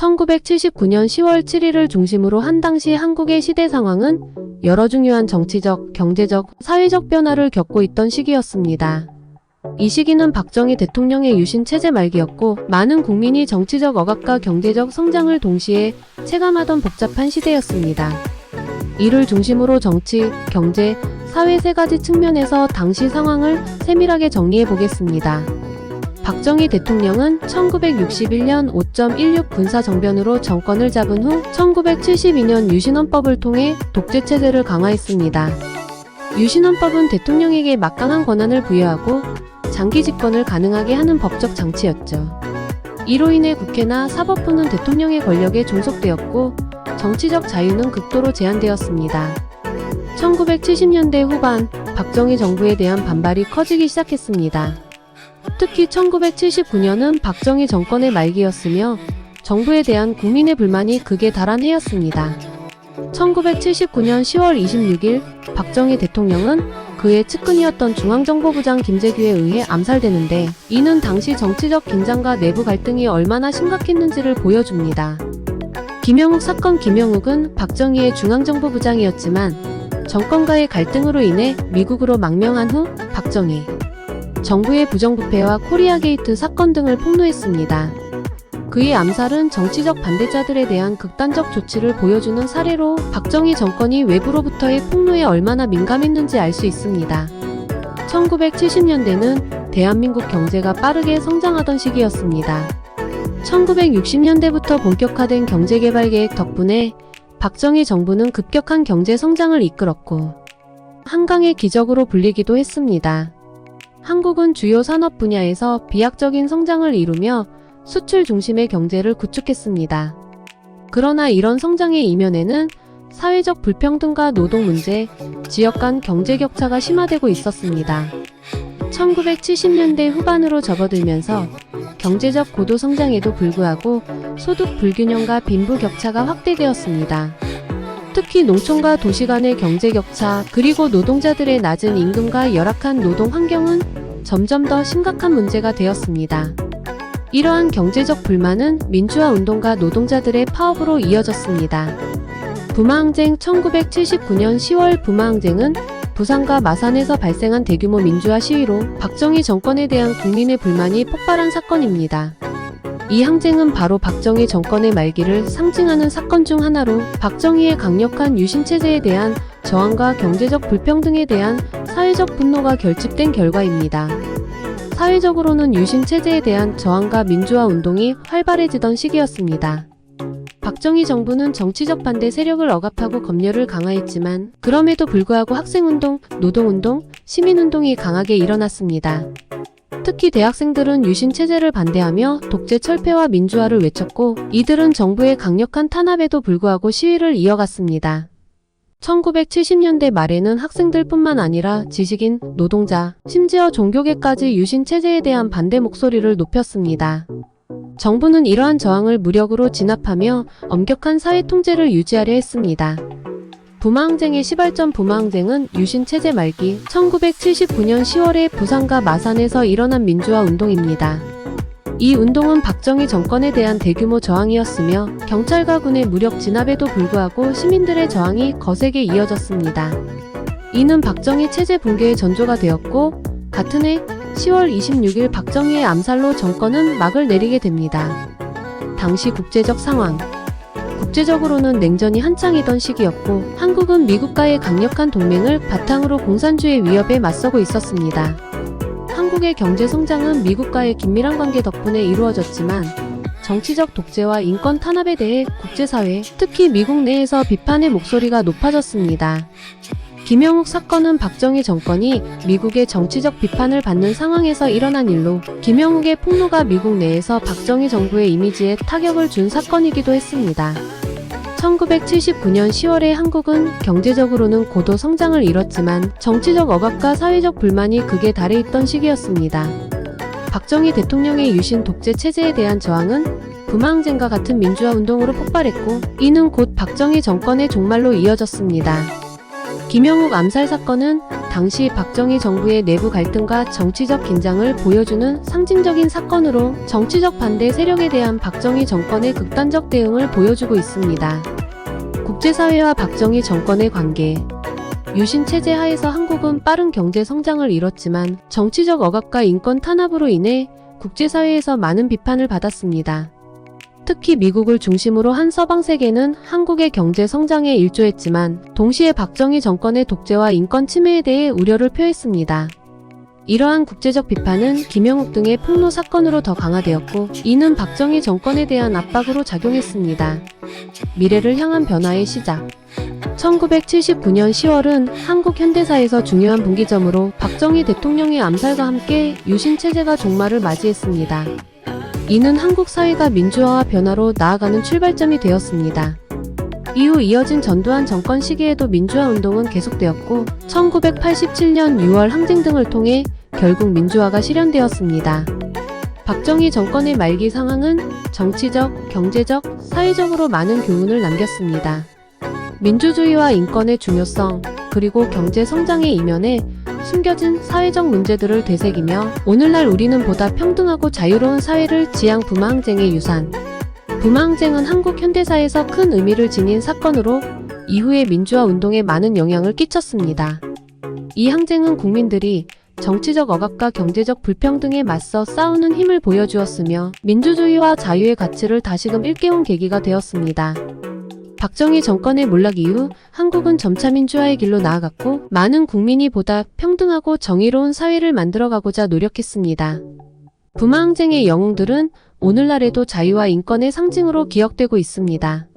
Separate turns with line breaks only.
1979년 10월 7일을 중심으로 한 당시 한국의 시대 상황은 여러 중요한 정치적, 경제적, 사회적 변화를 겪고 있던 시기였습니다. 이 시기는 박정희 대통령의 유신 체제 말기였고 많은 국민이 정치적 억압과 경제적 성장을 동시에 체감하던 복잡한 시대였습니다. 이를 중심으로 정치, 경제, 사회 세 가지 측면에서 당시 상황을 세밀하게 정리해 보겠습니다. 박정희 대통령은 1961년 5.16 군사정변으로 정권을 잡은 후 1972년 유신헌법을 통해 독재체제를 강화했습니다. 유신헌법은 대통령에게 막강한 권한을 부여하고 장기 집권을 가능하게 하는 법적 장치였죠. 이로 인해 국회나 사법부는 대통령의 권력에 종속되었고 정치적 자유는 극도로 제한되었습니다. 1970년대 후반 박정희 정부에 대한 반발이 커지기 시작했습니다. 특히 1979년은 박정희 정권의 말기였으며 정부에 대한 국민의 불만이 극에 달한 해였습니다. 1979년 10월 26일 박정희 대통령은 그의 측근이었던 중앙정보부장 김재규에 의해 암살되는데 이는 당시 정치적 긴장과 내부 갈등이 얼마나 심각했는지를 보여줍니다. 김영욱 사건 김영욱은 박정희의 중앙정보부장이었지만 정권과의 갈등으로 인해 미국으로 망명한 후 박정희 정부의 부정부패와 코리아 게이트 사건 등을 폭로했습니다. 그의 암살은 정치적 반대자들에 대한 극단적 조치를 보여주는 사례로 박정희 정권이 외부로부터의 폭로에 얼마나 민감했는지 알 수 있습니다. 1970년대는 대한민국 경제가 빠르게 성장하던 시기였습니다. 1960년대부터 본격화된 경제개발 계획 덕분에 박정희 정부는 급격한 경제 성장을 이끌었고 한강의 기적으로 불리기도 했습니다. 한국은 주요 산업 분야에서 비약적인 성장을 이루며 수출 중심의 경제를 구축했습니다. 그러나 이런 성장의 이면에는 사회적 불평등과 노동 문제, 지역 간 경제 격차가 심화되고 있었습니다. 1970년대 후반으로 접어들면서 경제적 고도 성장에도 불구하고 소득 불균형과 빈부 격차가 확대되었습니다. 특히 농촌과 도시 간의 경제 격차, 그리고 노동자들의 낮은 임금과 열악한 노동 환경은 점점 더 심각한 문제가 되었습니다. 이러한 경제적 불만은 민주화 운동과 노동자들의 파업으로 이어졌습니다. 부마항쟁 1979년 10월 부마항쟁은 부산과 마산에서 발생한 대규모 민주화 시위로 박정희 정권에 대한 국민의 불만이 폭발한 사건입니다. 이 항쟁은 바로 박정희 정권의 말기를 상징하는 사건 중 하나로 박정희의 강력한 유신체제에 대한 저항과 경제적 불평등에 대한 사회적 분노가 결집된 결과입니다. 사회적으로는 유신체제에 대한 저항과 민주화 운동이 활발해지던 시기였습니다. 박정희 정부는 정치적 반대 세력을 억압하고 검열을 강화했지만 그럼에도 불구하고 학생운동, 노동운동, 시민운동이 강하게 일어났습니다. 특히 대학생들은 유신 체제를 반대하며 독재 철폐와 민주화를 외쳤고 이들은 정부의 강력한 탄압에도 불구하고 시위를 이어갔습니다. 1970년대 말에는 학생들뿐만 아니라 지식인, 노동자, 심지어 종교계까지 유신 체제에 대한 반대 목소리를 높였습니다. 정부는 이러한 저항을 무력으로 진압하며 엄격한 사회 통제를 유지하려 했습니다. 부마항쟁의 시발점 부마항쟁은 유신체제 말기 1979년 10월에 부산과 마산에서 일어난 민주화 운동입니다. 이 운동은 박정희 정권에 대한 대규모 저항이었으며 경찰과 군의 무력 진압에도 불구하고 시민들의 저항이 거세게 이어졌습니다. 이는 박정희 체제 붕괴의 전조가 되었고 같은 해 10월 26일 박정희의 암살로 정권은 막을 내리게 됩니다. 당시 국제적 상황 국제적으로는 냉전이 한창이던 시기였고 한국은 미국과의 강력한 동맹을 바탕으로 공산주의 위협에 맞서고 있었습니다. 한국의 경제 성장은 미국과의 긴밀한 관계 덕분에 이루어졌지만 정치적 독재와 인권 탄압에 대해 국제사회, 특히 미국 내에서 비판의 목소리가 높아졌습니다. 김영욱 사건은 박정희 정권이 미국의 정치적 비판을 받는 상황에서 일어난 일로 김영욱의 폭로가 미국 내에서 박정희 정부의 이미지에 타격을 준 사건이기도 했습니다. 1979년 10월에 한국은 경제적으로는 고도 성장을 이뤘지만 정치적 억압과 사회적 불만이 극에 달해 있던 시기였습니다. 박정희 대통령의 유신 독재 체제에 대한 저항은 부마항쟁과 같은 민주화 운동으로 폭발했고 이는 곧 박정희 정권의 종말로 이어졌습니다. 김영욱 암살 사건은 당시 박정희 정부의 내부 갈등과 정치적 긴장을 보여주는 상징적인 사건으로 정치적 반대 세력에 대한 박정희 정권의 극단적 대응을 보여주고 있습니다. 국제사회와 박정희 정권의 관계 유신 체제 하에서 한국은 빠른 경제 성장을 이뤘지만 정치적 억압과 인권 탄압으로 인해 국제사회에서 많은 비판을 받았습니다. 특히 미국을 중심으로 한 서방 세계는 한국의 경제 성장에 일조했지만 동시에 박정희 정권의 독재와 인권 침해에 대해 우려를 표했습니다. 이러한 국제적 비판은 김영욱 등의 폭로 사건으로 더 강화되었고 이는 박정희 정권에 대한 압박으로 작용했습니다. 미래를 향한 변화의 시작 1979년 10월은 한국 현대사에서 중요한 분기점으로 박정희 대통령의 암살과 함께 유신 체제가 종말을 맞이했습니다. 이는 한국 사회가 민주화와 변화로 나아가는 출발점이 되었습니다. 이후 이어진 전두환 정권 시기에도 민주화 운동은 계속되었고 1987년 6월 항쟁 등을 통해 결국 민주화가 실현되었습니다. 박정희 정권의 말기 상황은 정치적, 경제적, 사회적으로 많은 교훈을 남겼습니다. 민주주의와 인권의 중요성, 그리고 경제 성장의 이면에 숨겨진 사회적 문제들을 되새기며 오늘날 우리는 보다 평등하고 자유로운 사회를 지향 부마항쟁의 유산. 부마항쟁은 한국 현대사에서 큰 의미를 지닌 사건으로 이후의 민주화 운동에 많은 영향을 끼쳤습니다. 이 항쟁은 국민들이 정치적 억압과 경제적 불평등에 맞서 싸우는 힘을 보여주었으며 민주주의와 자유의 가치를 다시금 일깨운 계기가 되었습니다. 박정희 정권의 몰락 이후 한국은 점차 민주화의 길로 나아갔고 많은 국민이 보다 평등하고 정의로운 사회를 만들어가고자 노력했습니다. 부마항쟁의 영웅들은 오늘날에도 자유와 인권의 상징으로 기억되고 있습니다.